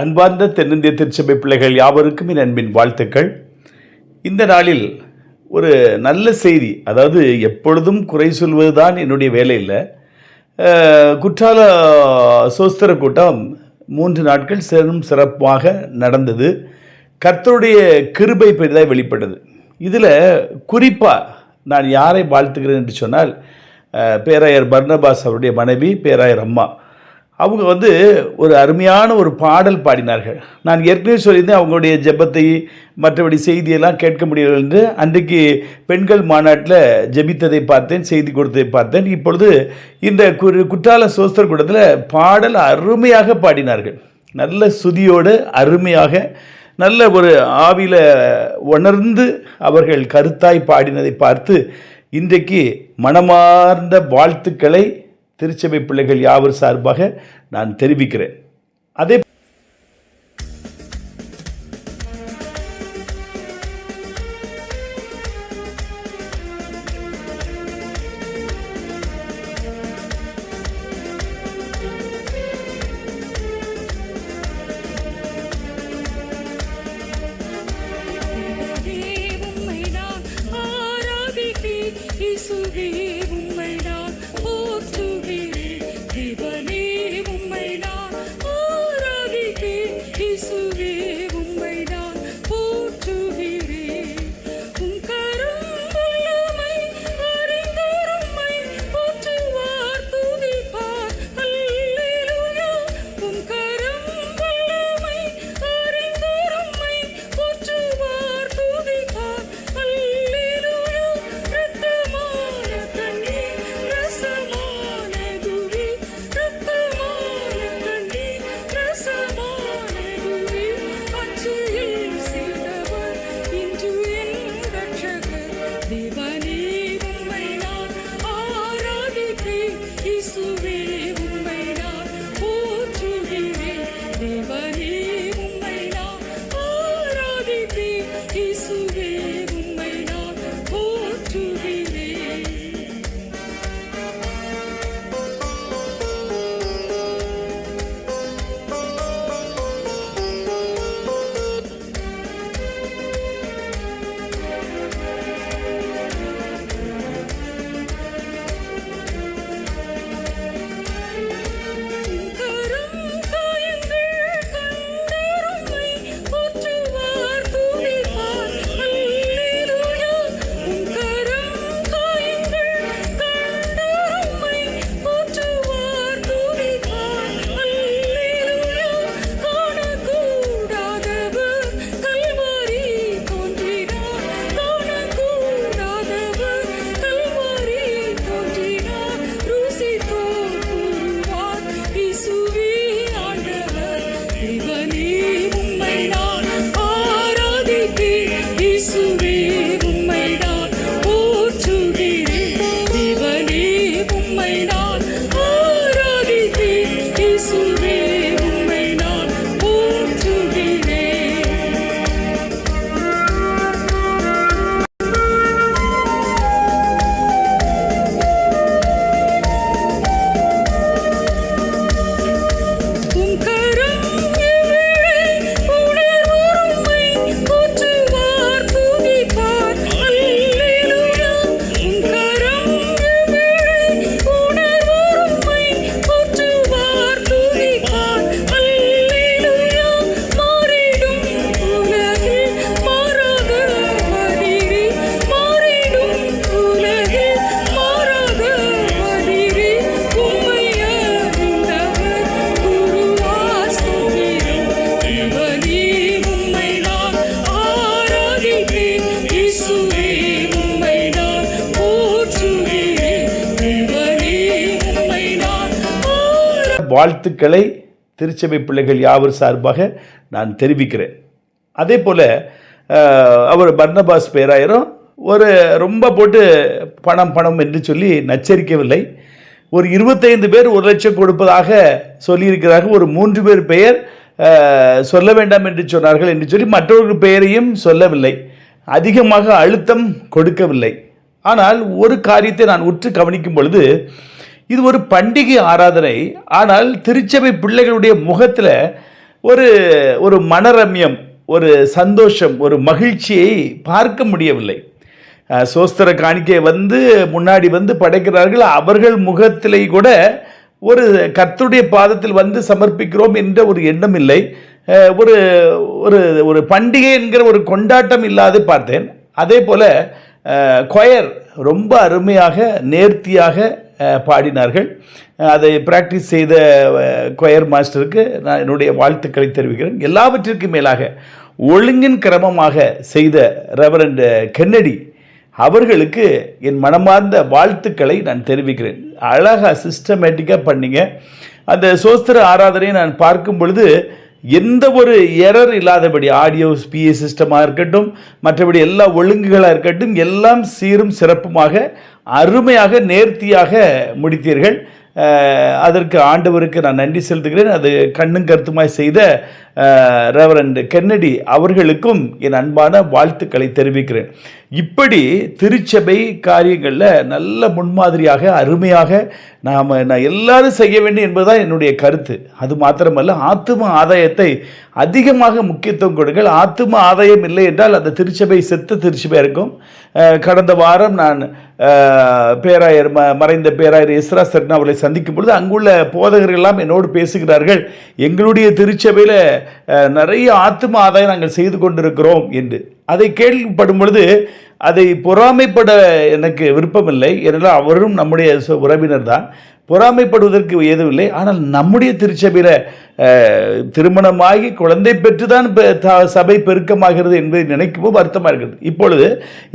அன்பார்ந்த தென்னிந்திய திருச்சபை பிள்ளைகள் யாவருக்கும் என் அன்பின் வாழ்த்துக்கள். இந்த நாளில் ஒரு நல்ல செய்தி அதாவது எப்பொழுதும் குறை சொல்வது தான் என்னுடைய வேலை இல்லை குற்றால சோஸ்திர கூட்டம் மூன்று நாட்கள் சிறும் சிறப்பாக நடந்தது. கர்த்தருடைய கிருபை பெரிதாக வெளிப்பட்டது. இதில் குறிப்பாக நான் யாரை வாழ்த்துகிறேன் என்று சொன்னால் பேராயர் பர்னபாஸ் அவருடைய மனைவி பேராயர் அம்மா. அவங்க வந்து ஒரு அருமையான ஒரு பாடல் பாடினார்கள். நான் ஏற்கனவே சொல்லியிருந்தேன் அவங்களுடைய ஜெபத்தை மற்றபடி செய்தியெல்லாம் கேட்க முடியவில்லை என்று. அன்றைக்கு பெண்கள் மாநாட்டில் ஜெபித்ததை பார்த்தேன் செய்தி கொடுத்ததை பார்த்தேன். இப்பொழுது இந்த குரு குற்றால சோஸ்தர் கூட்டத்தில் பாடல் அருமையாக பாடினார்கள். நல்ல சுதியோடு அருமையாக நல்ல ஒரு ஆவியில் உணர்ந்து அவர்கள் கருத்தாய் பாடினதை பார்த்து இன்றைக்கு மனமார்ந்த வாழ்த்துக்களை திருச்சபை பிள்ளைகள் யாவர் சார்பாக நான் தெரிவிக்கிறேன். அதே வாழ்த்துக்களை திருச்சபை பிள்ளைகள் யாவர் சார்பாக நான் தெரிவிக்கிறேன். அதே போல் அவர் பர்னபாஸ் பேராயரும் ஒரு ரொம்ப போட்டு பணம் பணம் என்று சொல்லி நச்சரிக்கவில்லை. ஒரு இருபத்தைந்து பேர் ஒரு லட்சம் கொடுப்பதாக சொல்லியிருக்கிறார்கள். ஒரு மூன்று பேர் பெயர் சொல்ல வேண்டாம் என்று சொன்னார்கள் என்று சொல்லி மற்றொரு பெயரையும் சொல்லவில்லை. அதிகமாக அழுத்தம் கொடுக்கவில்லை. ஆனால் ஒரு காரியத்தை நான் உற்று கவனிக்கும் பொழுது இது ஒரு பண்டிகை ஆராதனை. ஆனால் திருச்சபை பிள்ளைகளுடைய முகத்தில் ஒரு ஒரு மனரம்யம் ஒரு சந்தோஷம் ஒரு மகிழ்ச்சியை பார்க்க முடியவில்லை. சோஸ்திர காணிக்கை வந்து முன்னாடி வந்து படைக்கிறார்கள். அவர்கள் முகத்திலே கூட ஒரு கர்த்தருடைய பாதத்தில் வந்து சமர்ப்பிக்கிறோம் என்ற ஒரு எண்ணம் இல்லை. ஒரு ஒரு ஒரு பண்டிகை என்கிற ஒரு கொண்டாட்டம் இல்லாது பார்த்தேன். அதே போல் கொயர் ரொம்ப அருமையாக நேர்த்தியாக பாடினார்கள். அதை பிராக்டிஸ் செய்த கொயர் மாஸ்டருக்கு நான் என்னுடைய வாழ்த்துக்களை தெரிவிக்கிறேன். எல்லாவற்றிற்கும் மேலாக ஒழுங்கின் கிரமமாக செய்த ரெவரண்ட் கென்னடி அவர்களுக்கு என் மனமார்ந்த வாழ்த்துக்களை நான் தெரிவிக்கிறேன். அழகாக சிஸ்டமேட்டிக்காக பண்ணிங்க. அந்த சோஸ்திர ஆராதனையை நான் பார்க்கும் பொழுது எந்த ஒரு எரர் இல்லாதபடி ஆடியோ பிஏ சிஸ்டமாக இருக்கட்டும் மற்றபடி எல்லா ஒழுங்குகளாக இருக்கட்டும் எல்லாம் சீரும் சிறப்புமாக அருமையாக நேர்த்தியாக முடித்தீர்கள். அதற்கு ஆண்டவருக்கு நான் நன்றி செலுத்துகிறேன். அது கண்ணும் கருத்துமாய் செய்த ரெவரண்ட் கென்னடி அவர்களுக்கும் என் அன்பான வாழ்த்துக்களை தெரிவிக்கிறேன். இப்படி திருச்சபை காரியங்களில் நல்ல முன்மாதிரியாக அருமையாக நாம் நான் எல்லாரும் செய்ய வேண்டும் என்பதுதான் என்னுடைய கருத்து. அது மாத்திரமல்ல ஆத்தும ஆதாயத்தை அதிகமாக முக்கியத்துவம் கொடுங்கள். ஆத்தும ஆதாயம் இல்லை என்றால் அந்த திருச்சபை செத்த திருச்சபையாக இருக்கும். கடந்த வாரம் நான் பேராயர் ம மறைந்த பேராயர் இஸ்ரா சர்னா அவர்களை சந்திக்கும் பொழுது அங்குள்ள போதகர்கள் எல்லாம் என்னோடு பேசுகிறார்கள். எங்களுடைய திருச்சபையில் நிறைய ஆத்தும ஆதாயம் நாங்கள் செய்து கொண்டிருக்கிறோம் என்று. அதை கேள்விப்படும் பொழுது அதை பொறாமைப்பட எனக்கு விருப்பமில்லை. ஏனென்றால் அவரும் நம்முடைய உறவினர் தான். பொறாமைப்படுவதற்கு ஏதுமில்லை. ஆனால் நம்முடைய திருச்சபையில் திருமணமாகி குழந்தை பெற்று தான் சபை பெருக்கமாகிறது என்பதை நினைக்கும் போது வருத்தமாக இருக்கிறது இப்பொழுது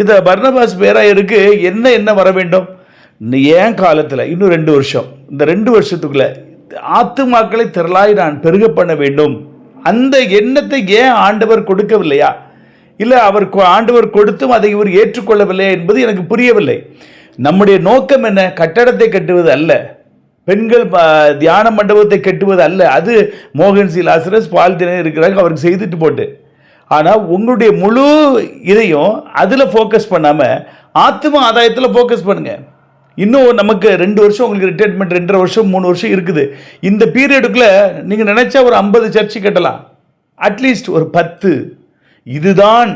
இந்த பர்ணபாஸ் பேராயருக்கு என்ன என்ன வர வேண்டும்? ஏன் காலத்தில்? இன்னும் ரெண்டு வருஷம். இந்த ரெண்டு வருஷத்துக்குள்ள ஆத்துமாக்களை திரளாய் நான் பெருக பண்ண வேண்டும். அந்த எண்ணத்தை ஏன் ஆண்டவர் கொடுக்கவில்லையா? இல்லை அவர் கொ- ஆண்டவர் கொடுத்தும் அதை இவர் ஏற்றுக்கொள்ளவில்லையா என்பது எனக்கு புரியவில்லை. நம்முடைய நோக்கம் என்ன? கட்டடத்தை கட்டுவது அல்ல. பெண்கள் தியான மண்டபத்தை கட்டுவது அல்ல. அது மோகன் சி லாசரஸ் பால் தினம் இருக்கிறாங்க அவருக்கு செய்துட்டு போட்டு. ஆனால் உங்களுடைய முழு இதையும் அதில் ஃபோக்கஸ் பண்ணாமல் ஆத்ம ஆதாயத்தில் ஃபோக்கஸ் பண்ணுங்கள் இன்னும் நமக்கு ரெண்டு வருஷம் உங்களுக்கு ரிட்டைர்மெண்ட் ரெண்டரை வருஷம் மூணு வருஷம் இருக்குது. இந்த பீரியடுக்குள்ளே நீங்கள் நினச்சா ஒரு ஐம்பது சர்ச்சு கட்டலாம். அட்லீஸ்ட் ஒரு பத்து. இதுதான்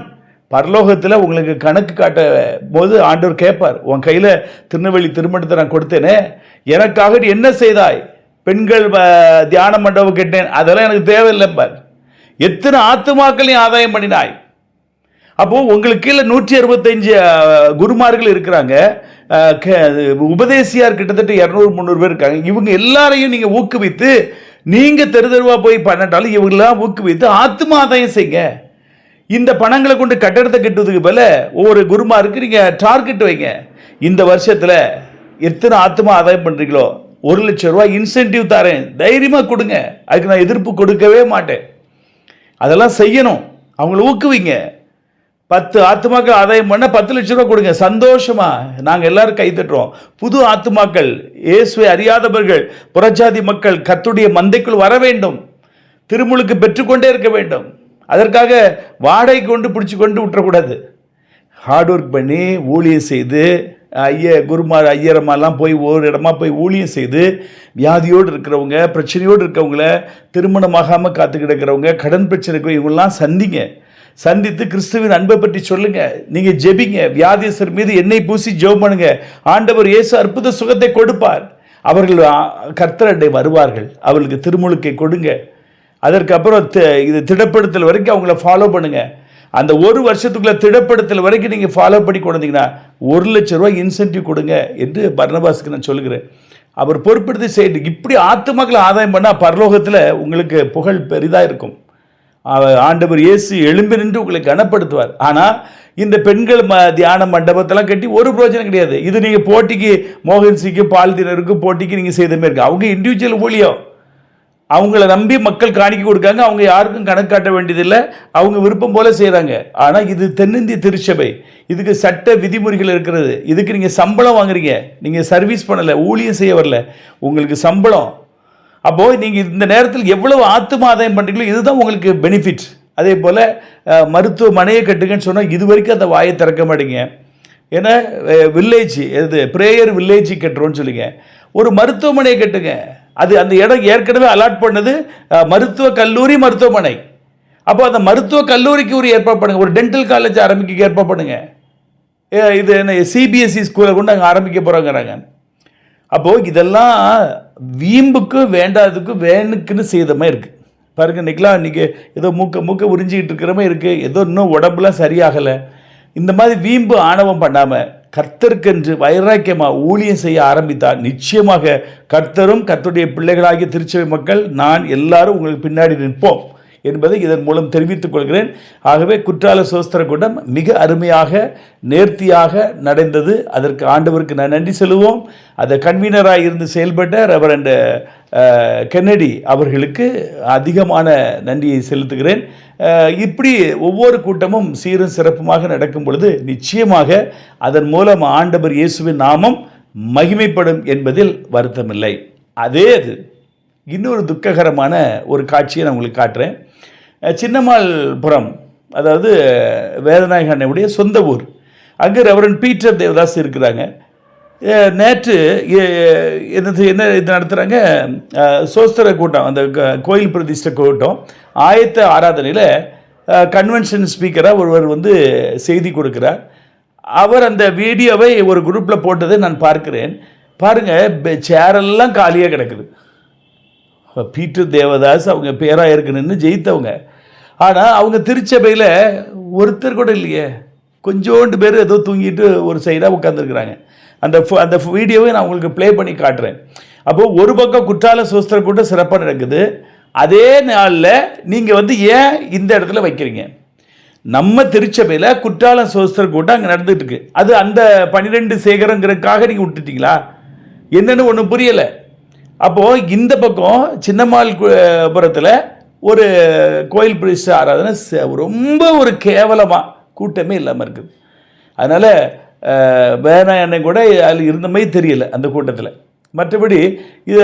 பரலோகத்தில் உங்களுக்கு கணக்கு காட்ட போது ஆண்டவர் கேட்பார். உன் கையில் திருநெல்வேலி திருமணத்தை நான் கொடுத்தேனே எனக்காக நீ என்ன செய்தாய்? பெண்கள் தியான மண்டபம் கேட்டேன் அதெல்லாம் எனக்கு தேவையில்லைம்பார். எத்தனை ஆத்துமாக்களையும் ஆதாயம் பண்ணினாய்? அப்போது உங்களுக்கு கீழே நூற்றி அறுபத்தஞ்சு குருமார்கள் இருக்கிறாங்க. உபதேசியார் கிட்டத்தட்ட இரநூறு முந்நூறு பேர் இருக்காங்க. இவங்க எல்லாரையும் நீங்கள் ஊக்குவித்து நீங்கள் தெரு தெருவாக போய் பண்ணட்டாலும் இவங்களாம் ஊக்குவித்து ஆத்ம ஆதாயம் செய்யுங்க. இந்த பணங்களை கொண்டு கட்டடத்தை கட்டுவதுக்கு பதில ஒவ்வொரு குருமாருக்கு நீங்கள் டார்கெட் வைங்க. இந்த வருஷத்தில் எத்தனை ஆத்மா ஆதாயம் பண்ணுறீங்களோ ஒரு லட்சம் ரூபாய் இன்சென்டிவ் தரேன். தைரியமாக கொடுங்க. அதுக்கு நான் எதிர்ப்பு கொடுக்கவே மாட்டேன். அதெல்லாம் செய்யணும். அவங்கள ஊக்குவிங்க. பத்து ஆத்துமாக்கள் ஆதாயம் பண்ண பத்து லட்ச ரூபா கொடுங்க. சந்தோஷமா. நாங்கள் எல்லாரும் கை தட்டுறோம். புது ஆத்துமாக்கள் இயேசுவை அறியாதவர்கள் புறஜாதி மக்கள் கத்துடைய மந்தைக்குள் வர வேண்டும். திருமுழுக்கு பெற்றுக்கொண்டே இருக்க வேண்டும். அதற்காக வாடகை கொண்டு பிடிச்சி கொண்டு விட்டுறக்கூடாது. ஹார்ட் ஒர்க் பண்ணி ஊழியம் செய்து ஐய குருமார் ஐயரம்மாலாம் போய் ஒரு இடமா போய் ஊழியம் செய்து வியாதியோடு இருக்கிறவங்க பிரச்சனையோடு இருக்கவங்கள திருமணமாகாமல் காத்து கிடக்கிறவங்க கடன் பிரச்சனை இருக்கிறவங்க சந்திங்க. சந்தித்து கிறிஸ்துவின் அன்பை பற்றி சொல்லுங்க. நீங்க ஜெபிங்க. வியாதியஸ்தர் மீது எண்ணெய் பூசி ஜெபம் பண்ணுங்க. ஆண்டவர் இயேசு அற்புத சுகத்தை கொடுப்பார். அவர்கள் கர்த்தரண்டை வருவார்கள். அவர்களுக்கு திருமுழுக்கை கொடுங்க. அதற்கப்புறம் இது திடப்படுத்தல் வரைக்கும் அவங்கள ஃபாலோ பண்ணுங்க. அந்த ஒரு வருஷத்துக்குள்ள திடப்படுத்தல் வரைக்கும் நீங்கள் ஃபாலோ பண்ணி கொடுத்தீங்கன்னா ஒரு லட்ச ரூபாய் இன்சென்டிவ் கொடுங்க என்று பர்ணபாஸுக்கு நான் சொல்லுகிறேன். அவர் பொறுப்படுத்தி செய்யணும் இப்படி ஆத்துமக்களை ஆதாயம் பண்ணால் பரலோகத்தில் உங்களுக்கு புகழ் பெரிதாக இருக்கும். ஆண்டவர் இயேசு எழும்பி நின்று உங்களை கனப்படுத்துவார். ஆனால் இந்த பெண்கள் ம தியான மண்டபத்தெல்லாம் கட்டி ஒரு பிரயோஜனம் கிடையாது. இது நீங்கள் போட்டிக்கு மோகன்சிக்கும் பால்தினருக்கு போட்டிக்கு நீங்கள் செய்த மாதிரி இருக்கு. அவங்க இண்டிவிஜுவல் ஊழியம். அவங்கள நம்பி மக்கள் காணிக்க கொடுக்காங்க. அவங்க யாருக்கும் கணக்கு காட்ட வேண்டியதில்லை. அவங்க விருப்பம் போல செய்கிறாங்க ஆனால் இது தென்னிந்திய திருச்சபை. இதுக்கு சட்ட விதிமுறைகள் இருக்கிறது. இதுக்கு நீங்கள் சம்பளம் வாங்குறீங்க. நீங்கள் சர்வீஸ் பண்ணலை ஊழியம் செய்ய வரல. உங்களுக்கு சம்பளம். அப்போது நீங்கள் இந்த நேரத்தில் எவ்வளவு ஆத்தும ஆதாயம் பண்ணுறீங்களோ இதுதான் உங்களுக்கு பெனிஃபிட் அதே போல் மருத்துவமனையை கட்டுங்கன்னு சொன்னால் இது வரைக்கும் அந்த வாயை திறக்க மாட்டீங்க. ஏன்னா வில்லேஜ் எது ப்ரேயர் வில்லேஜ் கட்டுறோன்னு சொல்லுங்க. ஒரு மருத்துவமனையை கட்டுங்க. அது அந்த இடம் ஏற்கனவே அலாட் பண்ணது மருத்துவ கல்லூரி மருத்துவமனை. அப்போ அந்த மருத்துவ கல்லூரிக்கு ஒரு ஏற்பாடு பண்ணுங்கள் ஒரு டென்டல் காலேஜ் ஆரம்பிக்க ஏற்பாடு பண்ணுங்கள் ஏ, இது என்ன சிபிஎஸ்சி ஸ்கூலை கொண்டு அங்கே ஆரம்பிக்க போகிறாங்கிறாங்க அப்போது இதெல்லாம் வீம்புக்கு வேண்டாததுக்கு வேணுக்குன்னு செய்தமா இருக்குது பாருங்க இன்னைக்கெலாம் இன்றைக்கி ஏதோ மூக்க மூக்க உறிஞ்சிக்கிட்டு இருக்கிற மாதிரி இருக்குது ஏதோ இன்னும் உடம்புலாம் சரியாகலை. இந்த மாதிரி வீம்பு ஆணவம் பண்ணாமல் கர்த்தருக்கென்று வைராக்கியமாக ஊழியம் செய்ய ஆரம்பித்தால் நிச்சயமாக கர்த்தரும் கர்த்தருடைய பிள்ளைகளாகிய திருச்சபை மக்கள் நான் எல்லாரும் உங்களுக்கு பின்னாடி நிற்போம். என்பதை இதன் மூலம் தெரிவித்துக் கொள்கிறேன். ஆகவே குற்றால சோஸ்திர கூட்டம் மிக அருமையாக நேர்த்தியாக நடந்தது. அதற்கு ஆண்டவருக்கு நான் நன்றி செல்வோம் அதை கன்வீனராக இருந்து செயல்பட்ட ரெவரண்ட் கென்னடி அவர்களுக்கு அதிகமான நன்றியை செலுத்துகிறேன். இப்படி ஒவ்வொரு கூட்டமும் சீரும் சிறப்புமாக நடக்கும் பொழுது நிச்சயமாக அதன் மூலம் ஆண்டவர் இயேசுவின் நாமம் மகிமைப்படும் என்பதில் வருத்தமில்லை. அதே அது இன்னொரு துக்ககரமான ஒரு காட்சியை நான் உங்களுக்கு காட்டுறேன். அஹ் சின்னம்மாள்புரம் அதாவது வேதநாயக அண்ணனுடைய சொந்த ஊர். அங்கே ரெவரன் பீட்டர் தேவதாஸ் இருக்கிறாங்க. நேற்று என்னது என்ன இது நடத்துகிறாங்க சோஸ்திர கூட்டம் அந்த க- கோயில் பிரதிஷ்ட கூட்டம். ஆயத்த ஆராதனையில் கன்வென்ஷன் ஸ்பீக்கராக ஒருவர் வந்து செய்தி கொடுக்கிறார். அவர் அந்த வீடியோவை ஒரு குரூப்பில் போட்டதை நான் பார்க்கிறேன். பாருங்கள் சேரெல்லாம் காலியாக கிடக்குது. இப்போ பீட்டு தேவதாஸ் அவங்க பேராக இருக்கணும்னு ஜெயித்தவங்க. ஆனால் அவங்க திருச்சபையில் ஒருத்தர் கூட இல்லையே. கொஞ்சோண்டு பேர் ஏதோ தூங்கிட்டு ஒரு சைடாக உட்காந்துருக்குறாங்க அந்த அந்த வீடியோவை நான் உங்களுக்கு ப்ளே பண்ணி காட்டுறேன். அப்போது ஒரு பக்கம் குற்றால சுஸ்திர கூட்டம் சிறப்பாக நடக்குது. அதே நாளில் நீங்கள் வந்து ஏன் இந்த இடத்துல வைக்கிறீங்க? நம்ம திருச்சபையில் குற்றால சோஸ்திர கூட்டம் அங்கே நடந்துகிட்டு இருக்கு. அது அந்த பன்னிரெண்டு சேகரங்கிறதுக்காக நீங்கள் விட்டுட்டீங்களா? என்னன்னு ஒன்றும் புரியலை. அப்போது இந்த பக்கம் சின்னம்மாள் புறத்தில் ஒரு கோயில் பிரதிஷ்டை ஆராதனை ச- ரொம்ப ஒரு கேவலமாக கூட்டமே இல்லாமல் இருக்குது. அதனால் வேணா என்னை கூட அதில் இருந்த மாதிரி தெரியல அந்த கூட்டத்தில். மற்றபடி இது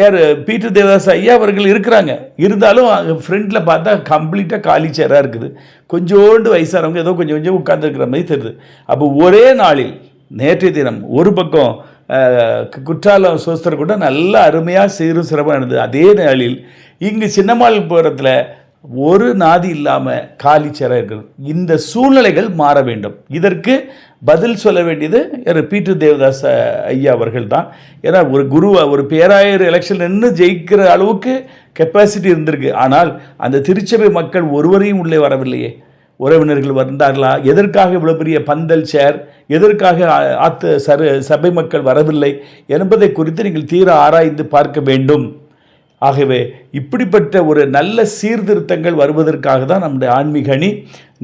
யார் பீட்டர் தேவதாஸ் ஐயா அவர்கள் இருக்கிறாங்க. இருந்தாலும் அங்கே ஃப்ரண்ட்டில் பார்த்தா கம்ப்ளீட்டாக காலி சேராக இருக்குது. கொஞ்சோண்டு வயசானவங்க ஏதோ கொஞ்சம் கொஞ்சம் உட்காந்துருக்கிற மாதிரி தெரியுது. அப்போ ஒரே நாளில் நேற்றைய தினம் ஒரு பக்கம் குற்றாலம் சோஸ்தர் கூட நல்லா அருமையாக சீரும் சிறப்பாக நடந்தது அதே நாளில் இங்கு சின்னமால்புரத்தில் ஒரு நாதி இல்லாமல் காலி சேராக இருக்கிறது இந்த சூழ்நிலைகள் மாற வேண்டும். இதற்கு பதில் சொல்ல வேண்டியது யார் பீட்டர் தேவதாஸ் ஐயா அவர்கள் தான் ஏன்னா ஒரு குரு ஒரு பேராயர் எலெக்ஷன் நின்று ஜெயிக்கிற அளவுக்கு கெப்பாசிட்டி இருந்திருக்கு. ஆனால் அந்த திருச்சபை மக்கள் ஒருவரையும் உள்ளே வரவில்லையே. உறவினர்கள் வந்தார்களா? எதற்காக இவ்வளோ பெரிய பந்தல் சேர் எதற்காக ஆத்த சரு சபை மக்கள் வரவில்லை? என்பதை குறித்து நீங்கள் தீர ஆராய்ந்து பார்க்க வேண்டும். ஆகவே இப்படிப்பட்ட ஒரு நல்ல சீர்திருத்தங்கள் வருவதற்காக தான் நம்முடைய ஆன்மீக அணி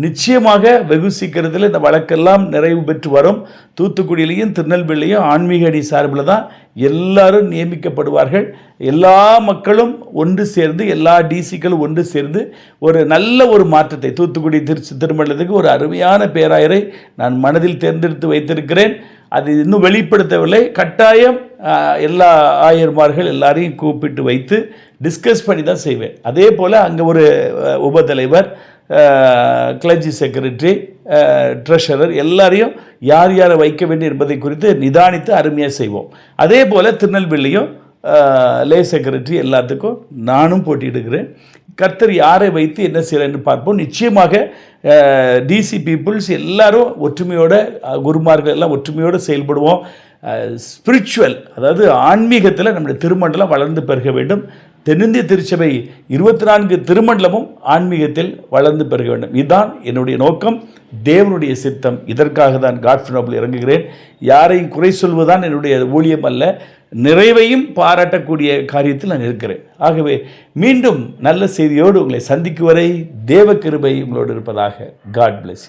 நிச்சயமாக வெகு சீக்கிரத்தில் இந்த வழக்கெல்லாம் நிறைவு பெற்று வரும். தூத்துக்குடியிலையும் திருநெல்வேலியும் ஆன்மீக அணி சார்பில் தான் எல்லாரும் நியமிக்கப்படுவார்கள். எல்லா மக்களும் ஒன்று சேர்ந்து எல்லா டிசிக்களும் ஒன்று சேர்ந்து ஒரு நல்ல ஒரு மாற்றத்தை தூத்துக்குடி திருச்சி திருமணத்துக்கு ஒரு அருமையான பேராயரை நான் மனதில் தேர்ந்தெடுத்து வைத்திருக்கிறேன். அது இன்னும் வெளிப்படுத்தவில்லை. கட்டாயம் எல்லா ஆயர்மார்கள் எல்லாரையும் கூப்பிட்டு வைத்து டிஸ்கஸ் பண்ணி தான் செய்வேன். அதே போல் அங்கே ஒரு அஹ், உபதலைவர் கிளர்ஜி செக்ரட்டரி ட்ரெஷரர் எல்லாரையும் யார் யாரை வைக்க வேண்டும் என்பதை குறித்து நிதானித்து அருமையாக செய்வோம். அதே போல் திருநெல்வேலியும் லே செக்ரட்டரி எல்லாத்துக்கும் நானும் போட்டியிடுகிறேன். கர்த்தர் யாரை வைத்து என்ன செய்கிறேன்னு பார்ப்போம். நிச்சயமாக டிசி பீப்புள்ஸ் எல்லாரும் ஒற்றுமையோட குருமார்கள் எல்லாம் ஒற்றுமையோடு செயல்படுவோம். ஸ்பிரிச்சுவல் அதாவது ஆன்மீகத்தில் நம்முடைய திருமண்டலம் வளர்ந்து பெருக வேண்டும். தென்னிந்திய திருச்சபை இருபத்தி நான்கு திருமண்டலமும் ஆன்மீகத்தில் வளர்ந்து பெருக வேண்டும். இதுதான் என்னுடைய நோக்கம். தேவனுடைய சித்தம். இதற்காக தான் காட்ஃபினோபில் இறங்குகிறேன். யாரையும் குறை சொல்வதுதான் என்னுடைய ஊழியம் அல்ல. நிறைவையும் பாராட்டக்கூடிய காரியத்தில் நான் இருக்கிறேன். ஆகவே மீண்டும் நல்ல செய்தியோடு உங்களை சந்திக்கும் வரை தேவ கிருபை உங்களோடு இருப்பதாக காட் பிளஸ்